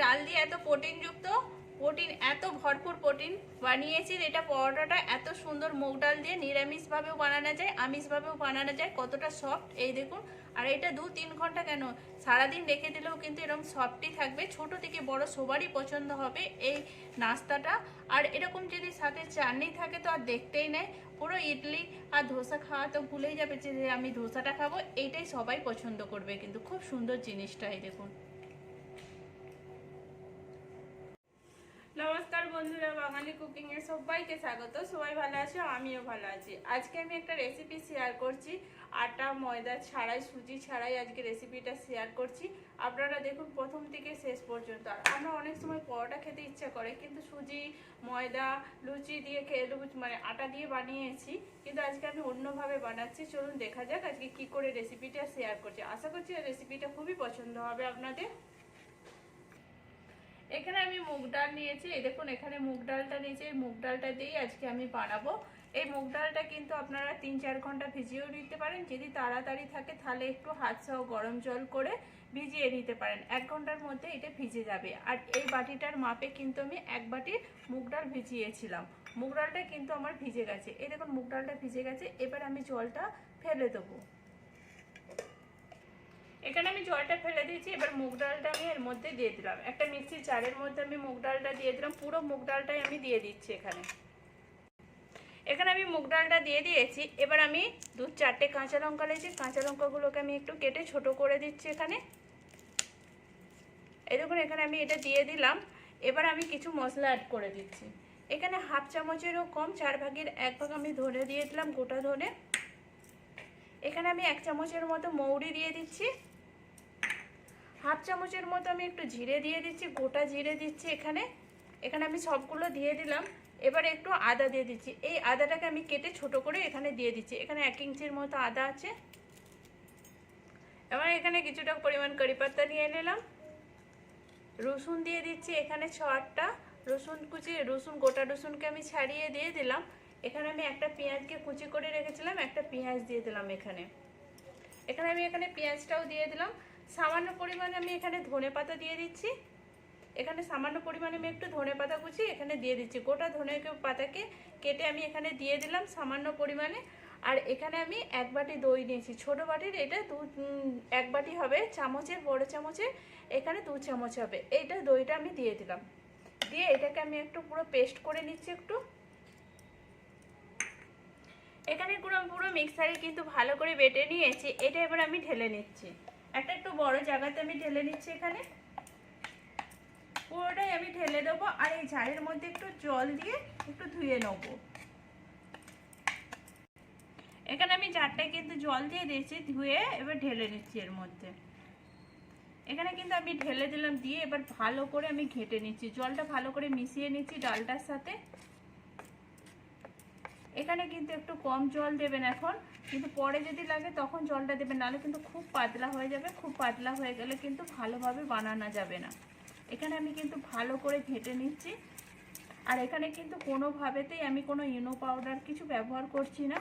ডাল দিয়ে এত প্রোটিনযুক্ত? প্রোটিন, এত ভরপুর প্রোটিন। বানিয়েছি এটা পরোটাটা, এত সুন্দর মুগ ডাল দিয়ে নিরামিষভাবেও বানানো যায়, আমিষভাবেও বানানো যায়, কতটা সফট এই দেখুন, আর এটা দু তিন ঘণ্টা কেন? সারাদিন রেখে দিলেও কিন্তু এরকম সফটই থাকবে। ছোট থেকে বড় সবারই পছন্দ হবে এই নাস্তাটা। আর এরকম যদি সাথে চাটনি থাকে তো আর দেখতেই নেই। পুরো ইডলি আর ধোসা খাওয়া তো ভুলেই যাবে যে আমি ধোসাটা খাব, এইটাই সবাই পছন্দ করবে। কিন্তু খুব সুন্দর জিনিসটা এই দেখুন। নমস্কার বন্ধুরা, বাঙালি কুকিং এর সবাইকে স্বাগত। সবাই ভালো আছে? আমিও ভালো আছি। আজকে আমি একটা রেসিপি শেয়ার করছি। আটা, ময়দা ছাড়াই, সুজি ছাড়াই আজকে রেসিপিটা শেয়ার করছি। আপনারা দেখুন প্রথম থেকে শেষ পর্যন্ত। আর আমরা অনেক সময় পরোটা খেতে ইচ্ছা করে, কিন্তু সুজি, ময়দা, লুচি দিয়ে খেয়ে মানে আটা দিয়ে বানিয়েছি। কিন্তু আজকে আমি অন্যভাবে বানাচ্ছি। চলুন দেখা যাক আজকে কি করে রেসিপিটা শেয়ার করছি। আশা করছি রেসিপিটা খুবই পছন্দ হবে আপনাদের। এখানে আমি মুগ ডাল নিয়েছি। এই দেখুন, এখানে মুগ ডালটা নিয়েছি। এই মুগ ডালটা দিয়েই আজকে আমি বানাবো। এই মুগ ডালটা কিন্তু আপনারা তিন চার ঘণ্টা ভিজিয়েও নিতে পারেন। যদি তাড়াতাড়ি থাকে, তাহলে একটু হাত সহ গরম জল করে ভিজিয়ে নিতে পারেন। এক ঘণ্টার মধ্যে এটা ভিজে যাবে। আর এই বাটিটার মাপে কিন্তু আমি এক বাটি মুগ ডাল ভিজিয়েছিলাম। মুগ ডালটা কিন্তু আমার ভিজে গেছে। এই দেখুন, মুগ ডালটা ভিজে গেছে। এবার আমি জলটা ফেলে দেবো। এখানে আমি জলটা ফেলে দিয়েছি, এবার মুগ ডালটা আমি এর মধ্যে দিয়ে দিলাম। একটা মিক্সির জারের মধ্যে আমি মুগ ডালটা দিয়ে দিলাম, পুরো মুগ ডালটাই আমি দিয়ে দিচ্ছি এখানে। এখানে আমি মুগ ডালটা দিয়ে দিয়েছি, এবার আমি দু চারটে কাঁচা লঙ্কা নিয়েছি কাঁচা লঙ্কাগুলোকে আমি একটু কেটে ছোট করে দিচ্ছি এখানে। দেখুন, এখানে আমি এটা দিয়ে দিলাম, এবার আমি কিছু মশলা অ্যাড করে দিচ্ছি। এখানে হাফ চামচেরও কম, চার ভাগের এক ভাগ আমি ধনে দিয়ে দিলাম, গোটা ধনে। এখানে আমি এক চামচের মতো মৌরি দিয়ে দিচ্ছি। হাফ চামচের মতো আমি একটু জিরে দিয়ে দিচ্ছি, গোটা জিরে দিচ্ছি এখানে। এখানে আমি সবগুলো দিয়ে দিলাম। এবার একটু আদা দিয়ে দিচ্ছি। এই আদাটাকে আমি কেটে ছোট করে এখানে দিয়ে দিচ্ছি। এখানে এক ইঞ্চির মতো আদা আছে। এবার এখানে কিছুটা পরিমাণ কারি নিয়ে নিলাম। রসুন দিয়ে দিচ্ছি এখানে ছ আটটা রসুন কুচি, রসুন, গোটা রসুনকে আমি ছাড়িয়ে দিয়ে দিলাম। এখানে আমি একটা পেঁয়াজকে কুচি করে রেখেছিলাম, একটা পেঁয়াজ দিয়ে দিলাম এখানে। এখানে আমি এখানে পেঁয়াজটাও দিয়ে দিলাম। সামান্য পরিমাণে আমি এখানে ধনে পাতা দিয়ে দিচ্ছি। এখানে সামান্য পরিমাণে আমি একটু ধনে পাতা কুচি এখানে দিয়ে দিচ্ছি। গোটা ধনে পাতাকে কেটে আমি এখানে দিয়ে দিলাম সামান্য পরিমাণে। আর এখানে আমি এক বাটি দই নিয়েছি। ছোট বাটির এটা দু এক বাটি হবে চামচের, বড় চামচের, এখানে দু চামচ হবে। এইটা দইটা আমি দিয়ে দিলাম। দিয়ে এটাকে আমি একটু পুরো পেস্ট করে নিচ্ছি একটু। এখানে পুরো পুরো মিক্সারে কিন্তু ভালো করে বেটে নিয়েছি। এটা এবার আমি ঢেলে নিচ্ছি। একটা একটু বড় জায়গাতে আমি ঢেলে নিচ্ছি এখানে। পুরোটাই আমি ঢেলে দেবো আর এই ঝাড়ের মধ্যে একটু জল দিয়ে একটু ধুয়ে নেব। এখানে আমি ঝাড়টায় কিন্তু জল দিয়ে দিয়েছি, ধুয়ে এবার ঢেলে নিচ্ছি এর মধ্যে। এখানে কিন্তু আমি ঢেলে দিলাম, দিয়ে এবার ভালো করে আমি ঘেটে নিচ্ছি। জলটা ভালো করে মিশিয়ে নিচ্ছি ডালটার সাথে। এখানে কিন্তু একটু কম জল দেবেন এখন। কিন্তু পরে যদি লাগে তখন জলটা দেবেন, নাহলে কিন্তু খুব পাতলা হয়ে যাবে, খুব পাতলা হয়ে গেলে কিন্তু ভালোভাবে বানানো যাবে না। এখানে আমি কিন্তু ভালো করে ঘেটে নিচ্ছি। আর এখানে কিন্তু কোনোভাবেতেই আমি কোনো ইনো পাউডার কিছু ব্যবহার করছি না।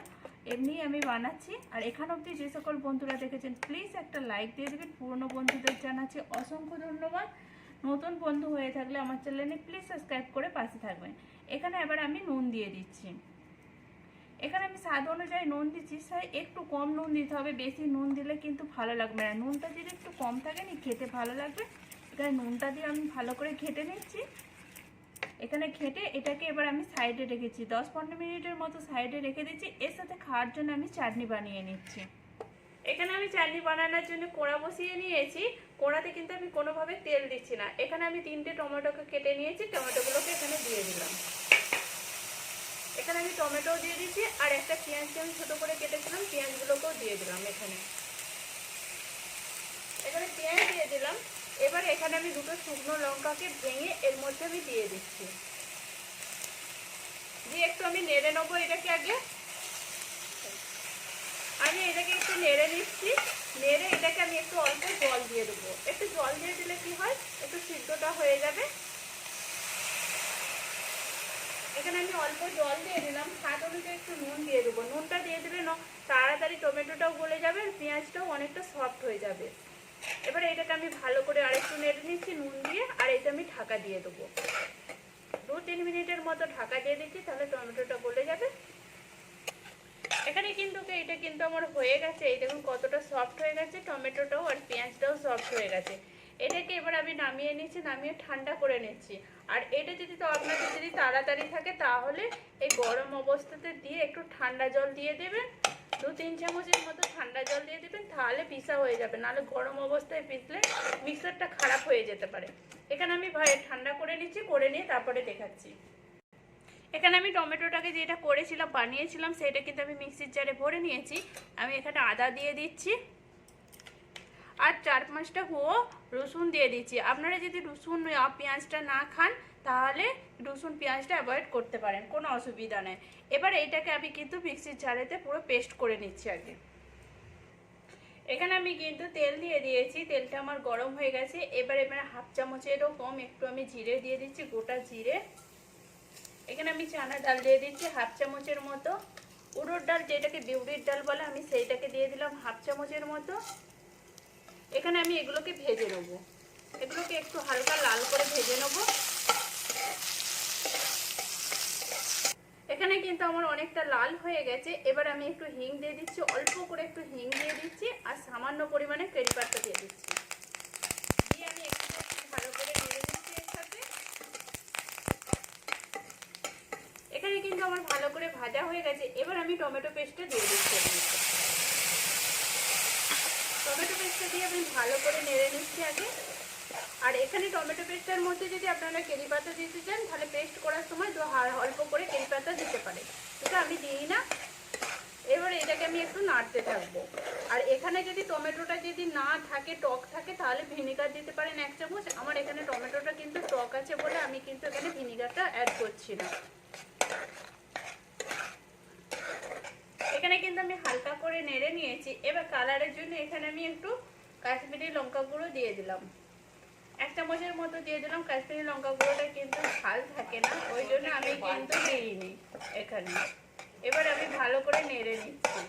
এমনি আমি বানাচ্ছি। আর এখান অবধি যে সকল বন্ধুরা দেখেছেন প্লিজ একটা লাইক দিয়ে দেবেন। পুরনো বন্ধুদের জানাচ্ছি অসংখ্য ধন্যবাদ। নতুন বন্ধু হয়ে থাকলে আমার চ্যানেলে প্লিজ সাবস্ক্রাইব করে পাশে থাকবেন। এখানে এবার আমি নুন দিয়ে দিচ্ছি। এখানে আমি স্বাদ অনুযায়ী নুন দিচ্ছি। সাই একটু কম নুন দিতে হবে, বেশি নুন দিলে কিন্তু ভালো লাগবে না। নুনটা যদি একটু কম থাকে, নি, খেতে ভালো লাগবে। এখানে নুনটা দিয়ে আমি ভালো করে ঘেটে নিচ্ছি। এখানে ঘেটে এটাকে এবার আমি সাইডে রেখেছি। দশ পনেরো মিনিটের মতো সাইডে রেখে দিচ্ছি। এর সাথে খাওয়ার জন্য আমি চাটনি বানিয়ে নিচ্ছি। এখানে আমি চাটনি বানানোর জন্য কোড়া বসিয়ে নিয়েছি। কোড়াতে কিন্তু আমি কোনোভাবে তেল দিচ্ছি না। এখানে আমি তিনটে টমেটোকে কেটে নিয়েছি। টমেটোগুলোকে এখানে দিয়ে দিলাম। এখানে আমি টমেটো দিয়ে দিচ্ছি আর একটা পেঁয়াজকে আমি ছোটো করে কেটেছিলাম পেঁয়াজগুলোকেও দিয়ে দিলাম এখানে। এখানে পেঁয়াজ দিয়ে দিলাম, এবার এখানে আমি দুটো শুকনো লঙ্কাকে ভেঙে এর মধ্যে আমি দিয়ে দিচ্ছি। দিয়ে একটু আমি নেড়ে নেব এটাকে আগে। আমি এটাকে একটু নেড়ে নিচ্ছি, নেড়ে এটাকে আমি একটু অল্প জল দিয়ে দেবো। একটু জল দিয়ে দিলে কি হয়? একটু সিদ্ধটা হয়ে যাবে। এখানে আমি অল্প জল দিয়ে দিলাম, স্বাদ অনুযায়ী একটু নুন দিয়ে দেবো। নুনটা দিয়ে দিলে তাড়াতাড়ি টমেটোটাও গলে যাবে পেঁয়াজটাও অনেকটা সফট হয়ে যাবে। এবারে এটাকে আমি ভালো করে আরেকটু নেড়ে নিচ্ছি, নুন দিয়ে, আর এটা আমি ঢাকা দিয়ে দেবো। দু তিন মিনিটের মতো ঢাকা দিয়ে দিচ্ছি, তাহলে টমেটোটা গলে যাবে। এখানে কিন্তু এটা কিন্তু আমার হয়ে গেছে। এই দেখুন কতটা সফট হয়ে গেছে, টমেটোটাও আর পেঁয়াজটাও সফট হয়ে গেছে। এটাকে এবার আমি নামিয়ে নিচ্ছি, নামিয়ে ঠান্ডা করে নিচ্ছি। আর এটা যদি তো আপনাদের যদি তাড়াতাড়ি থাকে, তাহলে এই গরম অবস্থাতে দিয়ে একটু ঠান্ডা জল দিয়ে দেবেন। দু তিন চামচের মতো ঠান্ডা জল দিয়ে দেবেন, তাহলে পিসা হয়ে যাবে। নাহলে গরম অবস্থায় পিসলে মিক্সারটা খারাপ হয়ে যেতে পারে। এখানে আমি ভাই ঠান্ডা করে নিচ্ছি, করে নিয়ে তারপরে দেখাচ্ছি। এখানে আমি টমেটোটাকে যেটা করেছিলাম, বানিয়েছিলাম, সেটা কিন্তু আমি মিক্সির জারে ভরে নিয়েছি। আমি এখানে আদা দিয়ে দিচ্ছি। আর চার পাঁচটা হুয়ো রসুন দিয়ে দিচ্ছি। আপনারা যদি রসুন পেঁয়াজটা না খান, তাহলে রসুন পেঁয়াজটা অ্যাভয়েড করতে পারেন, কোনো অসুবিধা নেই। এবার এইটাকে আমি কিন্তু মিক্সির জারেতে পুরো পেস্ট করে নিচ্ছি আগে এখানে আমি কিন্তু তেল দিয়ে দিয়েছি, তেলটা আমার গরম হয়ে গেছে। এবার এবারে হাফ চামচেরও কম, একটু আমি জিরে দিয়ে দিচ্ছি, গোটা জিরে। এখানে আমি চানা ডাল দিয়ে দিচ্ছি, হাফ চামচের মতো। উড়োর ডাল যেটাকে বিউরির ডাল বলে, আমি সেইটাকে দিয়ে দিলাম হাফ চামচের মতো। এখানে আমি এগুলোকে ভেজে নেব। এগুলোকে একটু হালকা লাল করে ভেজে নেব। এখানে কিন্তু আমার অনেকটা লাল হয়ে গেছে। এবার আমি একটু হিং দিয়ে দিচ্ছি, অল্প করে একটু হিং দিয়ে দিচ্ছি, আর সামান্য পরিমাণে কারি পাতা দিয়ে দিচ্ছি দিয়ে আমি একটু ভালো করে নেড়ে দিচ্ছি এর সাথে এখানে কিন্তু আমার ভালো করে ভাজা হয়ে গেছে এবার আমি টমেটো পেস্টটা দিয়ে দিচ্ছি এর মধ্যে। টমেটো পেস্টটা দিয়ে আমি ভালো করে নেড়ে নিচ্ছি আগে। আর এখানে টমেটো পেস্টের মধ্যে যদি আপনারা কেরি পাতা দিতে চান, তাহলে পেস্ট করার সময় দু অল্প করে কেরি পাতা দিতে পারে এটা আমি দিই না। এবার এটাকে আমি একটু নাড়তে থাকব। আর এখানে যদি টমেটোটা যদি না থাকে, টক থাকে, তাহলে ভিনিগার দিতে পারেন এক চামচ। আমার এখানে টমেটোটা কিন্তু টক আছে বলে আমি কিন্তু এখানে ভিনিগারটা অ্যাড করছি না। এখানে কিন্তু আমি হালকা করে নেড়ে নিয়েছি। এবার কালারের জন্য এখানে আমি একটু কাশ্মীরি লঙ্কা গুঁড়ো দিয়ে দিলাম। এক চামচের মতো দিয়ে দিলাম। কাশ্মীরি লঙ্কা গুঁড়োটা কিন্তু ঝাল থাকে না, ওই জন্য আমি কিন্তু দিইনি এখানে। এবার আমি ভালো করে নেড়ে নিচ্ছি।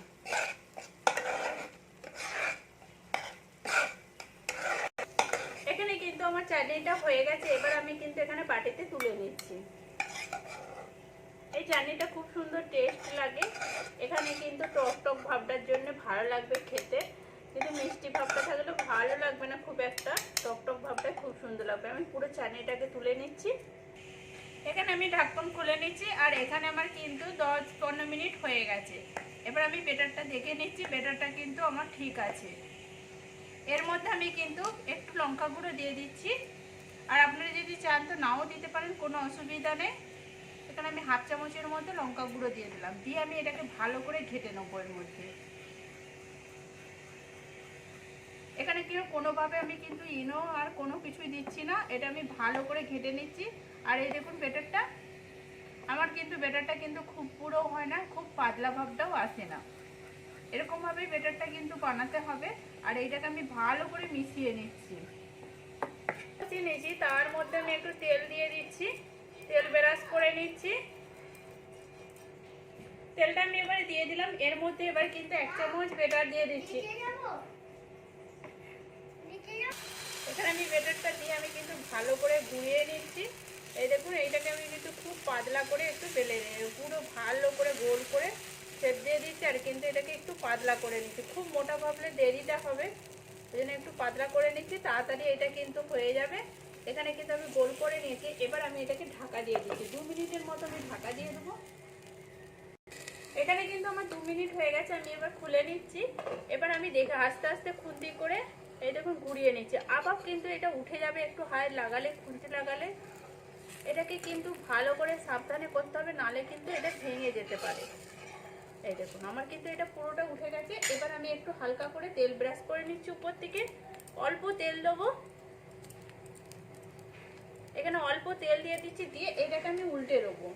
এখানে কিন্তু আমার চাটনিটা হয়ে গেছে, এবার আমি কিন্তু এখানে বাটিতে তুলে নিচ্ছি। এই চাটনিটা খুব সুন্দর টেস্ট লাগে। এখানে কিন্তু টক টক ভাবটার জন্য ভালো লাগবে খেতে। কিন্তু মিষ্টি ভাবটা থাকলে ভালো লাগবে না খুব একটা। টক টক ভাবটা খুব সুন্দর লাগবে। আমি পুরো চাটনিটাকে তুলে নিচ্ছি। এখানে আমি ঢাকন খুলে নিচ্ছি আর এখানে আমার কিন্তু দশ পনেরো মিনিট হয়ে গেছে। এবার আমি বেটারটা দেখে নিচ্ছি, বেটারটা কিন্তু আমার ঠিক আছে। এর মধ্যে আমি কিন্তু একটু লঙ্কা গুঁড়ো দিয়ে দিচ্ছি। আর আপনারা যদি চান তো নাও দিতে পারেন, কোনো অসুবিধা নেই। এখানে আমি হাফ চামচের মধ্যে লঙ্কা গুঁড়ো দিয়ে দিলাম। দিয়ে আমি এটাকে ভালো করে ঘেটে নেব এর মধ্যে। এখানে কিন্তু কোনোভাবে আমি কিন্তু ইনো আর কোনো কিছুই দিচ্ছি না। এটা আমি ভালো করে ঘেটে নিচ্ছি। আর এই দেখুন বেটারটা, আমার কিন্তু বেটারটা কিন্তু খুব পুরো হয় না, খুব পাতলা ভাবটাও আসে না। এরকমভাবেই বেটারটা কিন্তু বানাতে হবে। আর এইটাকে আমি ভালো করে মিশিয়ে নিচ্ছি। মিশিয়ে নিয়েছি, তার মধ্যে আমি একটু তেল দিয়ে দিচ্ছি। তেল বেরাস করে নিচ্ছি। তেলটা আমি এবারে দিয়ে দিলাম। এর মধ্যে এবার কিন্তু এক চামচ বেটার দিয়ে দিচ্ছি। এখানে আমি বেটারটা দিয়ে আমি কিন্তু ভালো করে গুঁড়িয়ে নিচ্ছি। এই দেখুন, এইটাকে আমি কিন্তু খুব পাতলা করে একটু বেলে পুরো ভালো করে গোল করে শেপ দিয়ে দিচ্ছি আর কিন্তু এটাকে একটু পাতলা করে নিচ্ছি। খুব মোটা ভাবলে দেরিটা হবে ওই জন্য একটু পাতলা করে নিচ্ছি, তাড়াতাড়ি এটা কিন্তু হয়ে যাবে। এখানে কিন্তু আমি গোল করে নিয়েছি, এবার আমি এটাকে ঢাকা দিয়ে দিচ্ছি। দু মিনিটের মতো আমি ঢাকা দিয়ে দেবো। এখানে কিন্তু আমার দু মিনিট হয়ে গেছে, আমি এবার খুলে নিচ্ছি। এবার আমি দেখে আস্তে আস্তে খুন্তি করে এই দেখুন ঘুরিয়ে নিচ্ছি আবার কিন্তু এটা উঠে যাবে একটু হায় লাগালে খুন্তি লাগালে। এটাকে কিন্তু ভালো করে সাবধানে করতে হবে, নালে কিন্তু এটা ভেঙে যেতে পারে। এই দেখুন, আমার কিন্তু এটা পুরোটা উঠে গেছে। এবার আমি একটু হালকা করে তেল ব্রাশ করে নিচ্ছি উপর থেকে। অল্প তেল দেবো। এখানে অল্প তেল দিয়ে দিচ্ছি, দিয়ে এটাকে আমি উল্টে দেবো।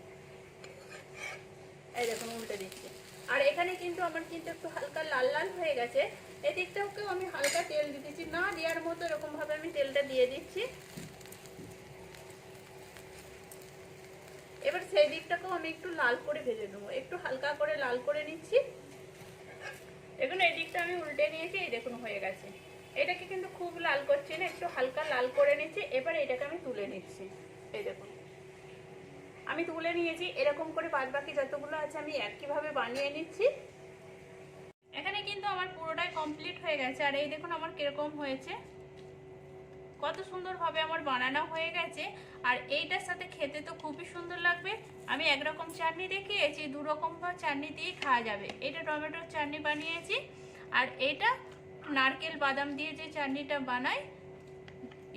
এই দেখুন, উল্টে দিচ্ছি। আর এখানে কিন্তু আমার কিন্তু একটু হালকা লাল লাল হয়ে গেছে। এই দিকটাকেও আমি হালকা তেল দিতেছি, না দেওয়ার মতো এরকম ভাবে আমি তেলটা দিয়ে দিচ্ছি। এবার সেই দিকটাকেও আমি একটু লাল করে ভেজে নেব। একটু হালকা করে লাল করে নিচ্ছি। দেখুন, এই দিকটা আমি উল্টে নিয়েছি, এই দেখুন হয়ে গেছে। এটাকে কিন্তু খুব লাল করছি না, একটু হালকা লাল করে নিচ্ছি। এবার এটাকে আমি তুলে নিচ্ছি। এই দেখুন। আমি তুলে নিয়েছি, এরকম করে বাদ বাকি যতগুলো আছে আমি একইভাবে বানিয়ে নিচ্ছি। এখানে কিন্তু আমার পুরোটাই কমপ্লিট হয়ে গেছে, আর এই দেখুন আমার কীরকম হয়েছে। কত সুন্দরভাবে আমার বানানো হয়ে গেছে, আর এইটার সাথে খেতে তো খুবই সুন্দর লাগবে। আমি একরকম চাটনি দেখিয়েছি দু রকম চাটনি দিয়েই খাওয়া যাবে। এটা টমেটোর চাটনি বানিয়েছি, আর এটা নারকেল বাদাম দিয়ে যে চাটনিটা বানাই,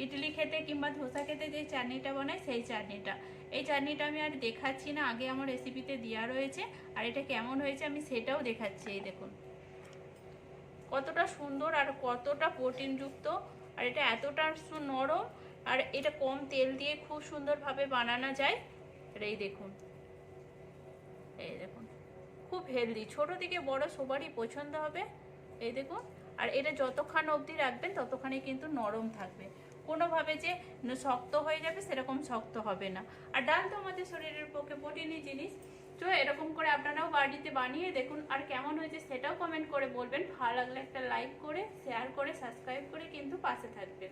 ইডলি খেতে কিংবা ধোসা খেতে যে চাটনিটা বানাই, সেই চাটনিটা। এই চাটনিটা আমি আর দেখাচ্ছি না, আগে আমার রেসিপিতে দেওয়া রয়েছে। আর এটা কেমন হয়েছে আমি সেটাও দেখাচ্ছি, এই দেখুন। কতটা সুন্দর আর কতটা প্রোটিনযুক্ত। আর এটা এতটা নরম, আর এটা কম তেল দিয়ে খুব সুন্দরভাবে বানানো যায়। আর এই দেখুন। এই দেখুন। খুব হেলদি ছোট থেকে বড় সবারই পছন্দ হবে। এই দেখুন। আর এটা যতক্ষণ অবধি রাখবেন ততক্ষণই কিন্তু নরম থাকবে। কোনোভাবে যে শক্ত হয়ে যাবে সেরকম শক্ত হবে না। আর ডাল তো আমাদের শরীরের পক্ষে প্রোটিনই জিনিস। তো এরকম করে আপনারাও বাড়িতে বানিয়ে দেখুন আর কেমন হয়েছে সেটাও কমেন্ট করে বলবেন। ভালো লাগলে একটা লাইক করে শেয়ার করে সাবস্ক্রাইব করে কিন্তু পাশে থাকবেন।